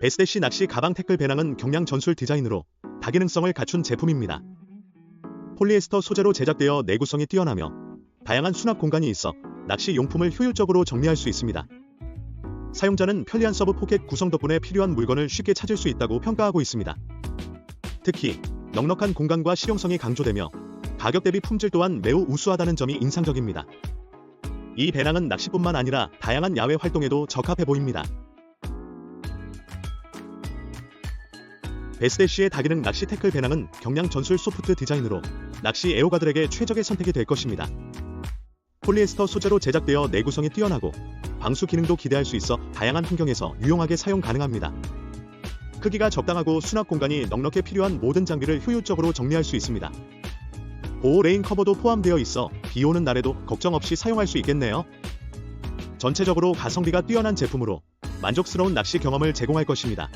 베스데시 낚시 가방 태클 배낭은 경량 전술 디자인으로 다기능성을 갖춘 제품입니다. 폴리에스터 소재로 제작되어 내구성이 뛰어나며 다양한 수납 공간이 있어 낚시 용품을 효율적으로 정리할 수 있습니다. 사용자는 편리한 서브 포켓 구성 덕분에 필요한 물건을 쉽게 찾을 수 있다고 평가하고 있습니다. 특히 넉넉한 공간과 실용성이 강조되며 가격 대비 품질 또한 매우 우수하다는 점이 인상적입니다. 이 배낭은 낚시뿐만 아니라 다양한 야외 활동에도 적합해 보입니다. 베스데시의 다기능 낚시 태클 배낭은 경량 전술 소프트 디자인으로 낚시 애호가들에게 최적의 선택이 될 것입니다. 폴리에스터 소재로 제작되어 내구성이 뛰어나고 방수 기능도 기대할 수 있어 다양한 환경에서 유용하게 사용 가능합니다. 크기가 적당하고 수납 공간이 넉넉해 필요한 모든 장비를 효율적으로 정리할 수 있습니다. 보호 레인 커버도 포함되어 있어 비 오는 날에도 걱정 없이 사용할 수 있겠네요. 전체적으로 가성비가 뛰어난 제품으로 만족스러운 낚시 경험을 제공할 것입니다.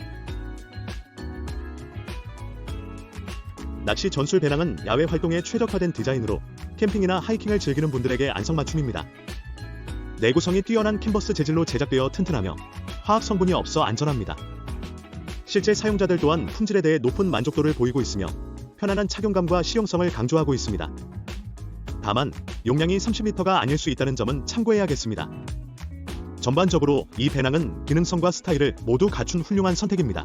낚시 전술 배낭은 야외 활동에 최적화된 디자인으로 캠핑이나 하이킹을 즐기는 분들에게 안성맞춤입니다. 내구성이 뛰어난 캔버스 재질로 제작되어 튼튼하며 화학 성분이 없어 안전합니다. 실제 사용자들 또한 품질에 대해 높은 만족도를 보이고 있으며 편안한 착용감과 실용성을 강조하고 있습니다. 다만 용량이 30리터가 아닐 수 있다는 점은 참고해야겠습니다. 전반적으로 이 배낭은 기능성과 스타일을 모두 갖춘 훌륭한 선택입니다.